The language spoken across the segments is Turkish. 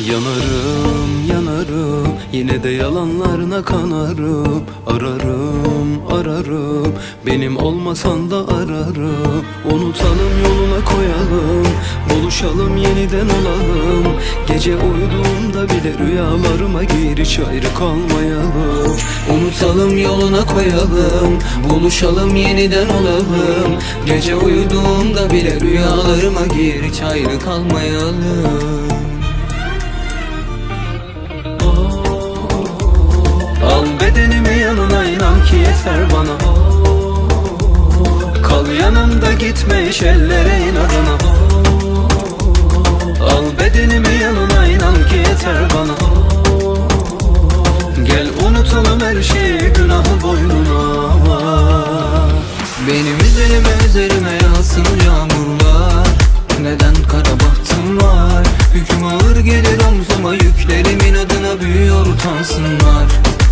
Yanarım yanarım yine de yalanlarına kanarım. Ararım ararım benim olmasan da ararım. Unutalım yoluna koyalım buluşalım yeniden olalım. Gece uyuduğumda bile rüyalarıma gir hiç ayrı kalmayalım. Unutalım yoluna koyalım buluşalım yeniden olalım. Gece uyuduğumda bile rüyalarıma gir hiç ayrı kalmayalım yeter bana. Kal yanımda gitme iş ellere inadına Al bedenimi yanına inan ki yeter bana. Gel unutalım her şeyi günahı boynuna. Benim üzerime üzerime yağsın yağmurlar. Neden kara bahtım var? Hüküm ağır gelir omzuma yüklerimin adına büyüyor utansınlar.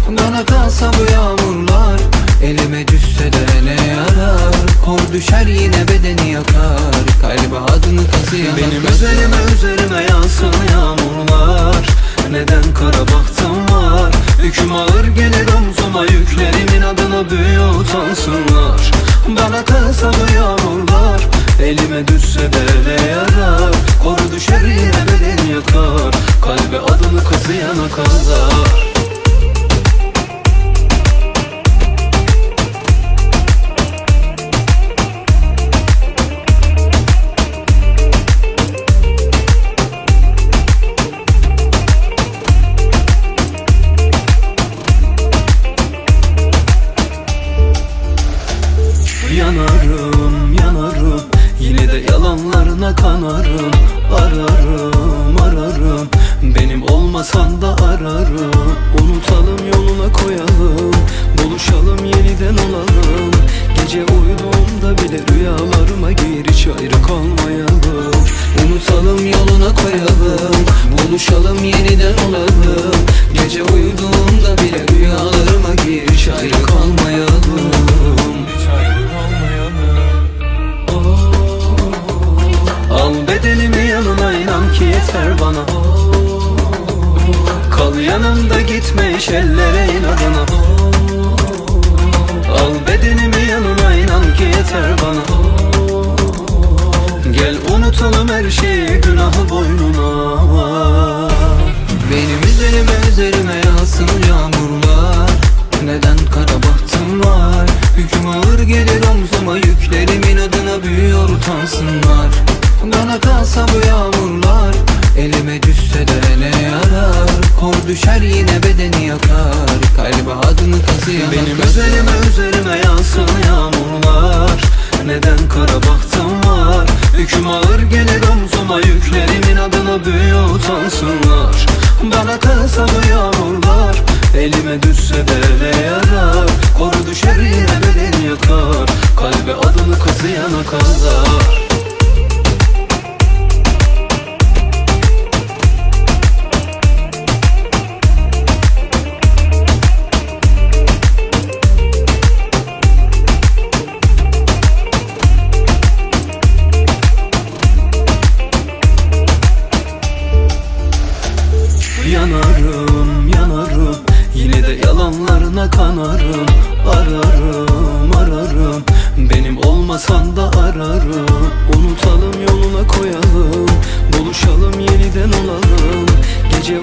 Bana kalsa bu yağmurlar Elime düşse de ne yarar? Kor düşer yine bedeni yakar. Kalbe adını kazıyan Benim üzerime üzerime yağsın yağmurlar. Neden kara bahtım var? Hüküm ağır gelir omzuma yüklerimin adına büyüyor utansınlar Bana kalsa bu yağmurlar Elime düşse de ne yarar? Koru düşer yine beden yakar. Kalbe adını kazıyana kadar yalanlarına kanarım Ararım ararım. Benim olmasan da ararım. Unutalım yoluna koyalım. Buluşalım yeniden olalım yeter bana. Kal yanımda gitme iş ellere inadına Al bedenimi yanına inan ki yeter bana. Gel unutalım her şeyi günahı boynuna. Benim üzerime üzerime yağsın yağmurlar. Neden kara bahtım var? Hüküm ağır gelir omzuma yüklerimin adına büyüyor utansınlar Bana kalsa bu düşer yine bedeni yakar. Kalbe adını kazıyan Benim üzerime üzerime yağsın yağmurlar. Neden kara bahtım var? Hüküm ağır gelir omzuma yüklerimin adına büyüyor utansınlar. Bana kalsa bu yağmurlar Elime düşse de ne yarar? Koru düşer yine bedeni yakar. Kalbe adını kazıyana kadar de yalanlarına kanarım Ararım ararım. Benim olmasan da ararım. Unutalım yoluna koyalım. Buluşalım yeniden olalım. Gece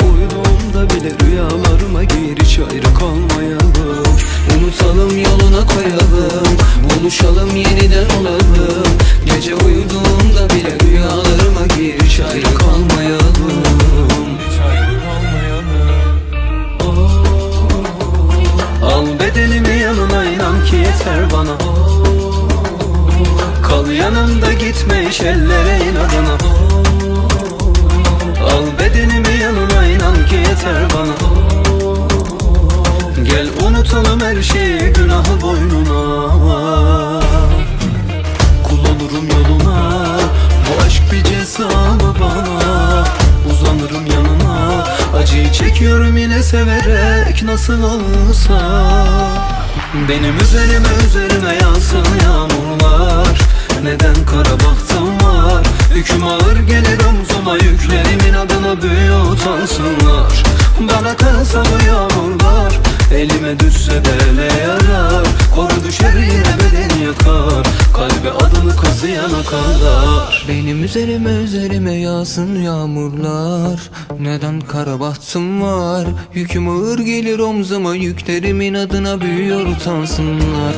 Yanımda gitme iş ellere inadına. Al bedenimi yanına inan ki yeter bana. Gel unutalım her şeyi günahı boynuna. Kul olurum yoluna Bu aşk bir ceza mı bana? Uzanırım yanına Acıyı çekiyorum yine severek Nasıl olsa. Benim üzerime üzerime yağsın yağmurlar Neden kara bahtım var? Yüküm ağır gelir omzuma Yüklerimin adına büyü utansınlar. Bana kalsa bu yağmurlar Elime düşse de ele yarar? Koru düşer yine beden yakar Kalbe adını kazıyana kadar Benim üzerime üzerime yağsın yağmurlar. Neden kara bahtım var? Yüküm ağır gelir omzuma Yüklerimin adına büyüyor utansınlar.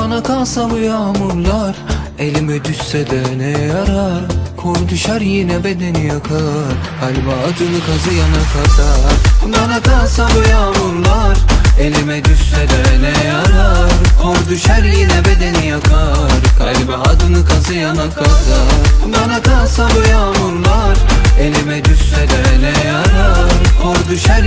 Bana kalsa bu yağmurlar Elime düşse de ne yarar? Koy düşer yine bedeni yakar. Halba adını kazıyana kadar. Bundan atansa bu yağmurlar. Elime düşse de ne yarar? Kor düşer yine bedeni yakar. Kalbe adını kazıyana kadar. Bundan atansa bu yağmurlar. Elime düşse de ne yarar? Kor düşer